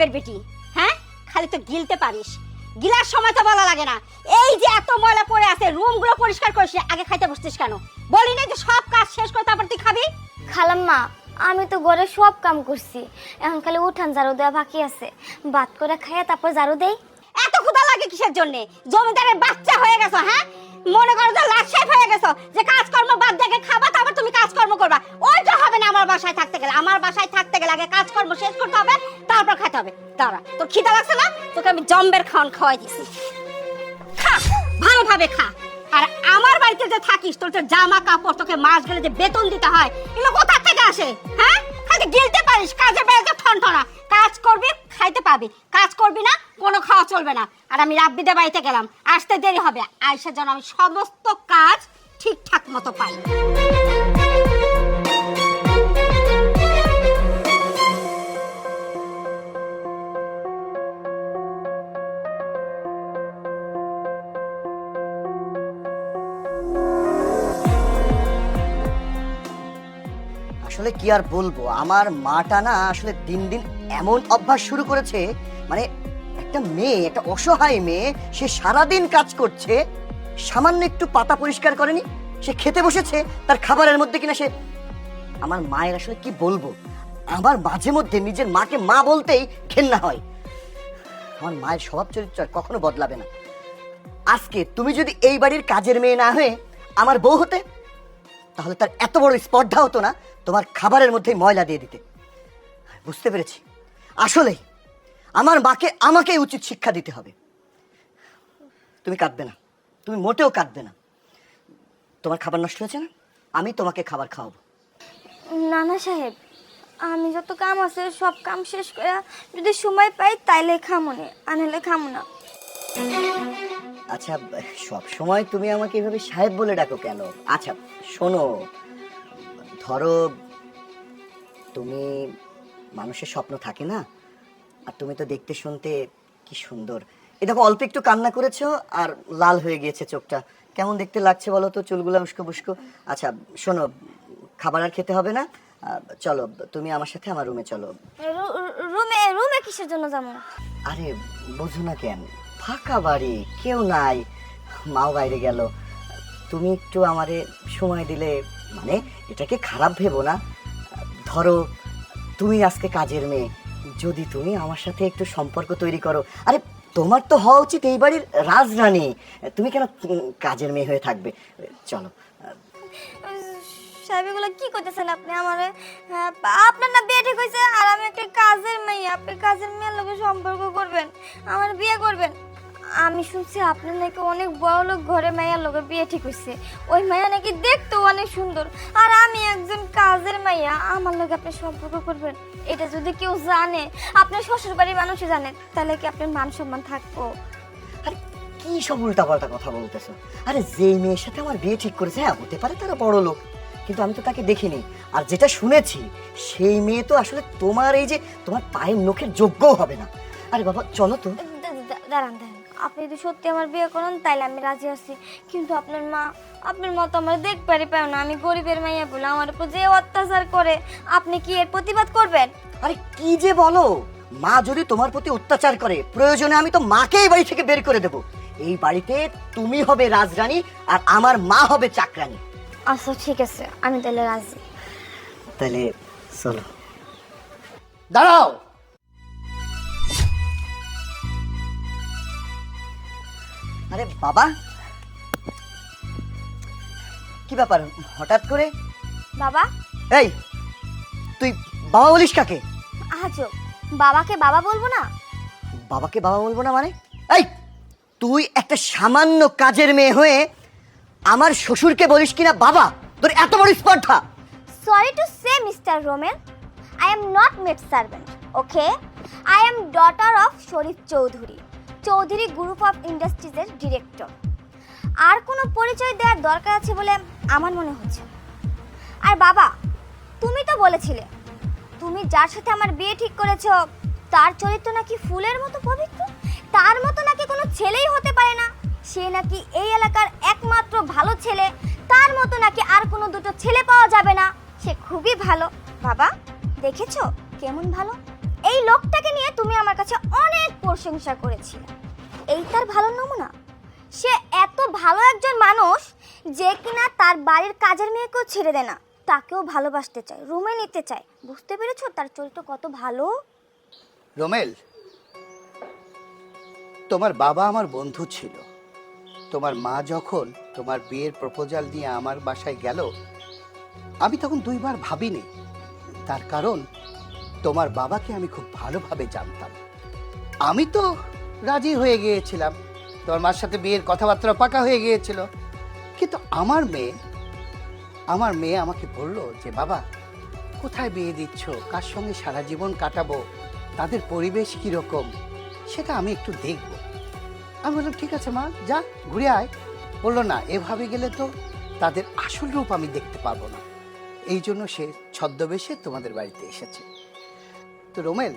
সাহেবের বেটি হ্যাঁ? খালি তো গিলতে পারিস। গিলার সময় তো বলা লাগে না। এই যে এত ময়লা পড়ে আছে রুমগুলো পরিষ্কার করিস আগে খাইতে বসতিস কেন? বলি না যে সব কাজ শেষ করে তারপর তুই খাবি? খালাম্মা আমি তো ঘরে সব কাম করছি। এখন খালি উঠান ঝাড়ু দেওয়া বাকি আছে। ভাত করে খাইয়া তারপর ঝাড়ু দেই। এত ক্ষুধা লাগে কিসের জন্য? জমিদারের বাচ্চা হয়ে গেছো হ্যাঁ? মনে করো যে লাট শেফ হয়ে গেছো। যে কাজকর্ম বাদ দেখে খাবা তারপর তুমি কাজকর্ম করবা। আমার বাসায় থাকতে গেলে, আমার বাসায় থাকতে গেলে আগে কাজকর্ম শেষ করতে হবে, তারপর খেতে হবে। দাঁড়া, তোর খিদা লাগছে না? তোকে আমি জম্বের খাওয়ান খাওয়াই দিছি। খা, ভালোভাবে খা। আর আমার বাড়িতে যে থাকিস, তোর যে জামা কাপড়, তোকে মাস গেলে যে বেতন দিতে হয়, এগুলো কোথা থেকে আসে হ্যাঁ? খালি গিলতে পারিস, কাজে বেড়ে ঠন ঠনা কাজ করবি, খাইতে পাবি। কাজ করবি না, কোনো খাওয়া চলবে না। আর আমি রাব্বিদের বাড়িতে গেলাম, আসতে দেরি হবে। আইসা যেন আমি সমস্ত কাজ ঠিকঠাক মতো পাই। আসলে কি আর বলব? আমার মাটা না আসলে দিন দিন এমন অভ্যাস শুরু করেছে মানে একটা মেয়ে, একটা অসহায় মেয়ে, সে সারাদিন কাজ করছে, সামান্য একটু পাতা পরিষ্কার করেনি, সে খেতে বসেছে, তার খাবারের মধ্যে কিনা সে আমার মায়ের আসলে কি বলব? আমার মাঝে মধ্যে নিজের মাকে মা বলতেই ঘেন্না হয়। আমার মায়ের স্বভাব চরিত্র কখনো বদলাবে না। আজকে তুমি যদি এই বাড়ির কাজের মেয়ে না হয়ে আমার বউ হতে, তাহলে তার এত বড় স্পর্ধা হতো না। তোমার খাবারের মধ্যেই ময়লা দিয়ে দিতে। বুঝতে পেরেছি। আসলে আমার মাকে আমাকে উচিত শিক্ষা দিতে হবে। তুমি কাঁদবে না। তুমি মোটেও কাঁদবে না। তোমার খাবার নষ্ট হয়েছে না? আমি তোমাকে খাবার খাওয়াবো। নানা সাহেব আমি যত কাম আছে সব কাম শেষ করে যদি সময় পাই তাইলে খামনে আনলে খামো না। আচ্ছা সব সময় তুমি আমাকে এভাবে সাহেব বলে ডাকো কেন? আচ্ছা শোনো ধরো তুমি মানুষের স্বপ্ন থাকে না আর তুমি তো দেখতে শুনতে কি সুন্দর। এ দেখো অল্প একটু কান্না করেছ আর লাল হয়ে গিয়েছে চোখটা। কেমন দেখতে লাগছে বলো তো চুলগুলো উস্কো বুস্কো আচ্ছা শোনো খাবার আর খেতে হবে না। চলো তুমি আমার সাথে আমার রুমে চলো। রুমে রুমে কিসের জন্য যাব? আরে বুঝো না কেন ফাঁকা বাড়ি কেউ নাই মাও বাইরে গেল। তুমি একটু আমারে সময় দিলে মানে এটাকে খারাপ ভেবো না। ধরো তুমি আজকে কাজের মেয়ে। যদি তুমি আমার সাথে একটু সম্পর্ক তৈরি করো। আরে তোমার তো হওয়া উচিত এই বাড়ির রাজরানী। তুমি কেন কাজের মেয়ে হয়ে থাকবে? চলো। সাহেব এগুলো কি করতেছেন আপনি আমারে? হ্যাঁ, আপনার না বিয়ে ঠিক হয়েছে আর আমি একটা কাজের মেয়ে। আপনি কাজের মেয়ের লোকের সম্পর্ক করবেন আমার বিয়ে করবেন। আমি শুনছি আপনার নাকি অনেক বড় লোক ঘরে মাইয়ার লোকের বিয়ে ঠিক হয়েছে ওই মাইয়া নাকি দেখতেও অনেক সুন্দর। আর আমি একজন কাজের মাইয়া আমার লোক আপনি সম্পর্ক করবেন। এটা যদি কেউ জানে আপনার শ্বশুর বাড়ির মানুষই জানে তাহলে কি আপনার মান সম্মান থাকব? আরে কি সব উল্টাপাল্টা কথা বলতেছো? আরে যেই মেয়ের সাথে আমার বিয়ে ঠিক করেছে হ্যাঁ হতে পারে তারা বড় লোক। কিন্তু আমি তো তাকে দেখিনি। আর যেটা শুনেছি সেই মেয়ে তো আসলে তোমার এই যে তোমার পায়ের নখের যোগ্যও হবে না। আরে বাবা চলো তো। দাঁড়ান দাঁড়ান। আপনি যদি সত্যি আমার বিয়ে করেন তাইলে আমি রাজি আছি। কিন্তু আপনার মা আপনার মতো আমার দেখবারই পাও না। আমি গরিবের মাইয়া বলে আমার উপর যে অত্যাচার করে আপনি কি এর প্রতিবাদ করবেন? আরে কি যে বলো? মা যদি তোমার প্রতি অত্যাচার করে প্রয়োজনে আমি তো মাকে এই বাড়ি থেকে বের করে দেব। এই বাড়িতে তুমি হবে রাজরানী আর আমার মা হবে চাকরানী। আচ্ছা ঠিক আছে। আমি তাহলে রাজি। তাহলে চলো। দাঁড়াও! আরে বাবা। কি ব্যাপার হঠাৎ করে? বাবা। এই তুই বাবা বলিস কাকে? আজও বাবাকে বাবা বলব না? বাবাকে বাবা বলব না মানে? এই তুই একটা সামান্য কাজের মেয়ে হয়ে আমার শ্বশুরকে বলিস কিনা বাবা? তোর এত বড় স্পর্ধা। Sorry to say mister Romen I am not maid servant okay I am daughter of Sharif Chowdhury Chowdhury group of ইন্ডাস্ট্রিজের director. আর কোনো পরিচয় দেওয়ার দরকার আছে বলে আমার মনে হচ্ছে আর বাবা, তুমি তো বলেছিলে, তুমি যার সাথে আমার বিয়ে ঠিক করেছ, তার চরিত্র নাকি ফুলের মতো পবিত্র? তার মতো নাকি কোনো ছেলেই হতে পারে না? সে নাকি এই এলাকার একমাত্র ভালো ছেলে, তার মতো নাকি আর কোনো দুটো ছেলে পাওয়া যাবে না? সে খুবই ভালো। বাবা, দেখেছ? কেমন ভালো? এই লোকটাকে নিয়ে তুমি আমার কাছে প্রশংসা করেছিলেন এই তার ভালো নমুনা? সে এত ভালো একজন মানুষ যে কিনা তার বাড়ির কাজের মেয়েকেও ছেড়ে দেয় না। তাকেও ভালোবাসতে চায়, রুমে নিতে চায়। বুঝতে পেরেছ তার চরিত্র কত ভালো? রোমেল, তোমার বাবা আমার বন্ধু ছিল। তোমার মা যখন তোমার বিয়ের প্রপোজাল নিয়ে আমার বাসায় গেল, আমি তখন দুইবার ভাবিনি। তার কারণ, তোমার বাবাকে আমি খুব ভালোভাবে জানতাম। আমি তো রাজি হয়ে গিয়েছিলাম। তোমার মার সাথে বিয়ের কথাবার্তা পাকা হয়ে গিয়েছিল। কিন্তু আমার মেয়ে আমার মেয়ে আমাকে বলল যে, বাবা, কোথায় বিয়ে দিচ্ছ? কার সঙ্গে সারা জীবন কাটাবো? তাদের পরিবেশ কীরকম সেটা আমি একটু দেখব। আমি বললাম, ঠিক আছে মা, যা, ঘুরে আয়। বলল, না, এভাবে গেলে তো তাদের আসল রূপ আমি দেখতে পারব না। এই জন্য সে ছদ্মবেশে তোমাদের বাড়িতে এসেছে। তো রোমেল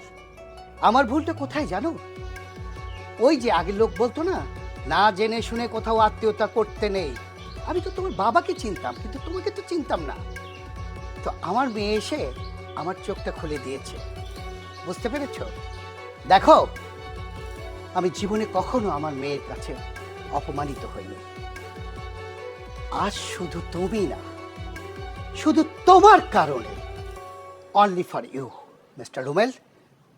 আমার ভুলটা কোথায় জানো? ওই যে আগের লোক বলতো না না জেনে শুনে কোথাও আত্মীয়তা করতে নেই। আমি তো তোমার বাবাকে চিনতাম, কিন্তু তোমাকে তো চিনতাম না। তো আমার মেয়ে এসে আমার চোখটা খুলে দিয়েছে। বুঝতে পেরেছ? দেখো, আমি জীবনে কখনো আমার মেয়ের কাছে অপমানিত হইনি। আজ শুধু তুমি না, শুধু তোমার কারণে। Only for you mister Rumel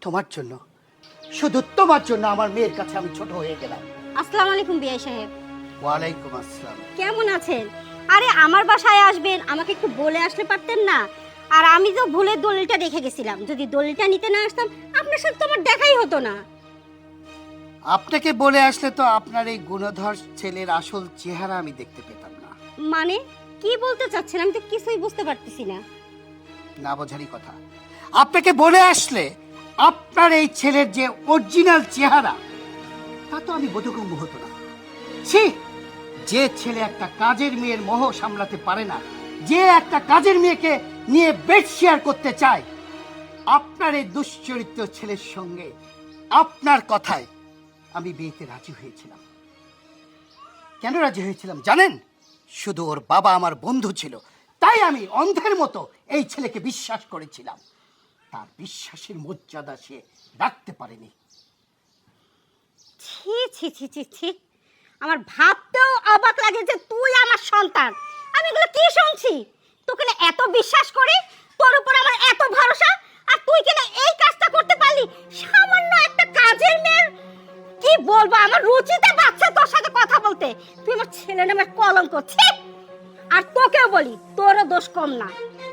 তোমার জন্য। শুধু তোমার জন্য আমার মেয়ের কাছে আমি ছোট হয়ে গেলাম। আসসালামু আলাইকুম বিআই সাহেব। ওয়ালাইকুম আসসালাম। কেমন আছেন? আরে আমার বাসায় আসবেন আমাকে একটু বলে আসলে পারতেন না। আর আমি তো ভুলে দলিলটা রেখে গেছিলাম যদি দলিলটা নিতে না আসতাম আপনার সাথে তো আমার দেখাই হতো না। আপনাকে বলে আসলে তো আপনার এই গুণধর ছেলের আসল চেহারা আমি দেখতে পেতাম না। মানে কি বলতে চাচ্ছেন? আমি তো কিছুই বুঝতে পারতেছি না। না বোঝারই কথা। আপনাকে বলে আসলে আপনার এই ছেলের যে অরিজিনাল চেহারা, তা তো আমি বোধগম্য হতো না। ছি, যে ছেলে একটা কাজের মেয়ের মোহ সামলাতে পারে না, যে একটা কাজের মেয়েকে নিয়ে বেড শেয়ার করতে চায়, আপনার এই দুশ্চরিত্র ছেলের সঙ্গে আপনার কথায় আমি বিয়েতে রাজি হয়েছিলাম। কেন রাজি হয়েছিলাম জানেন? শুধু ওর বাবা আমার বন্ধু ছিল, তাই আমি অন্ধের মতো এই ছেলেকে বিশ্বাস করেছিলাম। তার বিশ্বাসের মর্যাদা সে রাখতে পারেনি। ছি ছি ছি ছি ছি। আমার ভাবতেও অবাক লাগে যে তুই আমার সন্তান। আমি এগুলো কি শুনছি? তোকে না এত বিশ্বাস করি? তোর উপর আমার এত ভরসা? আর তুই কেন এই কাজটা করতে পারলি? সামান্য একটা কাজের মেয়ের কি বলব, আমার রুচিতে বাচ্চা তোর সাথে কথা বলতে। তুই আমার ছেলে নামে কলঙ্ক, ছি! আর তোকেও বলি, তোরও দোষ কম না।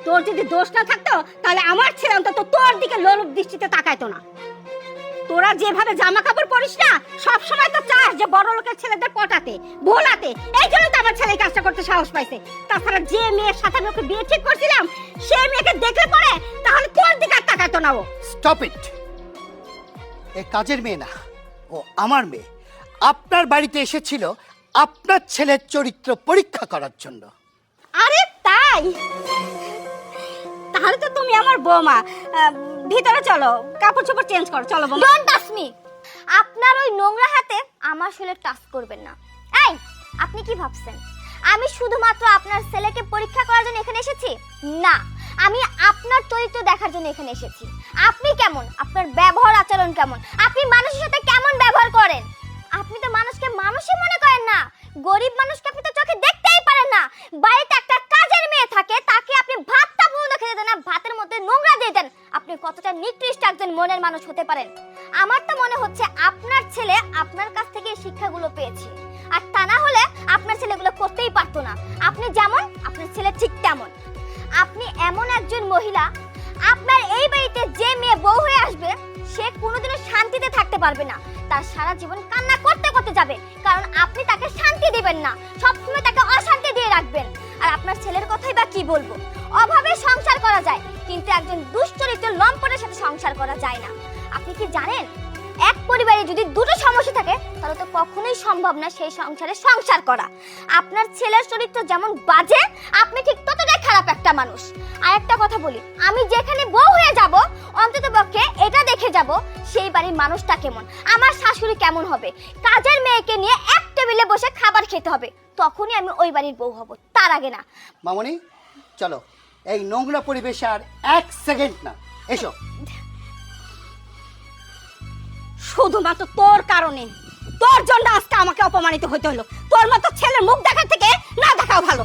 তোর যদি দোষ না থাকতো, তাহলে আমার ছেলে অন্তত তোর দিকে লোলুপ দৃষ্টিতে তাকাইতো না। তোরা যেভাবে জামা কাপড় পরিস না, সব সময় তো চাস যে বড় লোকের ছেলেদের পটাতে, ভোলাতে। এই জন্য তো আমার ছেলে কাজটা করতে সাহস পাইছে। তাছাড়া যে মেয়ের সাথে আমি ওকে বিয়ে ঠিক করছিলাম সেই মেয়েকে দেখলে পরে তাহলে তোর দিকে আর তাকাতো না ও। স্টপ ইট এ কাজের মেয়ে না, ও আমার মেয়ে। আপনার বাড়িতে এসেছিল আপনার ছেলের চরিত্র পরীক্ষা করার জন্য। আরে তাই? তাহলে তো তুমি আমার বৌমা। ভিতরে চলো কাপড় চোপড় চেঞ্জ করো, চলো বৌমা। ডোন্ট টাচ মি আপনার ওই নোংরা হাতে আমার শরীরে টাচ করবেন না। এই, আপনি কি ভাবছেন? আমি শুধুমাত্র আপনার ছেলেকে পরীক্ষা করার জন্য এখানে এসেছি? না, আমি আপনার চরিত্র দেখার জন্য এখানে এসেছি। আপনি কেমন? আপনার ব্যবহার আচরণ কেমন? আপনি মানুষের সাথে কেমন ব্যবহার করেন? আপনি তো মানুষকে মানুষই মনে করেন না। গরিব মানুষকে আপনি তো চোখে পারেন না, বাড়িতে একটা কাজের মেয়ে থাকে, তাকে আপনি ভাতটা পর্যন্ত খেতে দেন না ভাতের মধ্যে নোংরা দিয়ে দেন। আপনি কতটা নিকৃষ্ট একজন মনের মানুষ হতে পারেন। আমার তো মনে হচ্ছে আপনার ছেলে আপনার কাছ থেকে শিক্ষাগুলো পেয়েছে। আর তা না হলে আপনার ছেলেগুলো করতেই পারতো না। আপনি যেমন, আপনার ছেলে ঠিক তেমন। আপনি এমন একজন মহিলা, আপনার এই বাড়িতে যে মেয়ে বউ হয়ে আসবে পারবে না। তার সারা জীবন কান্না করতে করতে যাবে। কারণ আপনি তাকে শান্তি দিবেন না। সবসময় তাকে অশান্তি দিয়ে রাখবেন। আর আপনার ছেলের কথাই বা কি বলব? অভাবে সংসার করা যায়, কিন্তু একজন দুশ্চরিত্র লম্পটের সাথে সংসার করা যায় না। আপনি কি জানেন? এক পরিবারে যদি দুটো সমস্যা থাকে, তাহলে তো কখনোই সম্ভব না সেই সংসারে সংসার করা। আপনার ছেলের চরিত্র যেমন বাজে, আপনি ঠিক ততটাই খারাপ একটা মানুষ। আর একটা কথা বলি আমি যেখানে বউ হয়ে যাব অন্তত পক্ষে এটা দেখে যাব সেই বাড়ির মানুষটা কেমন আমার শাশুড়ি কেমন হবে কাজের মেয়েকে নিয়ে এক টেবিলে বসে খাবার খেতে হবে তখনই আমি ওই বাড়ির বউ হব তার আগে না। মামনি চলো এই নোংরা পরিবেশে আর এক সেকেন্ড না এসো। শুধুমাত্র তোর কারণে তোর জন্য আজকে আমাকে অপমানিত হতে হলো তোর মতো ছেলের মুখ দেখার থেকে না দেখাও ভালো।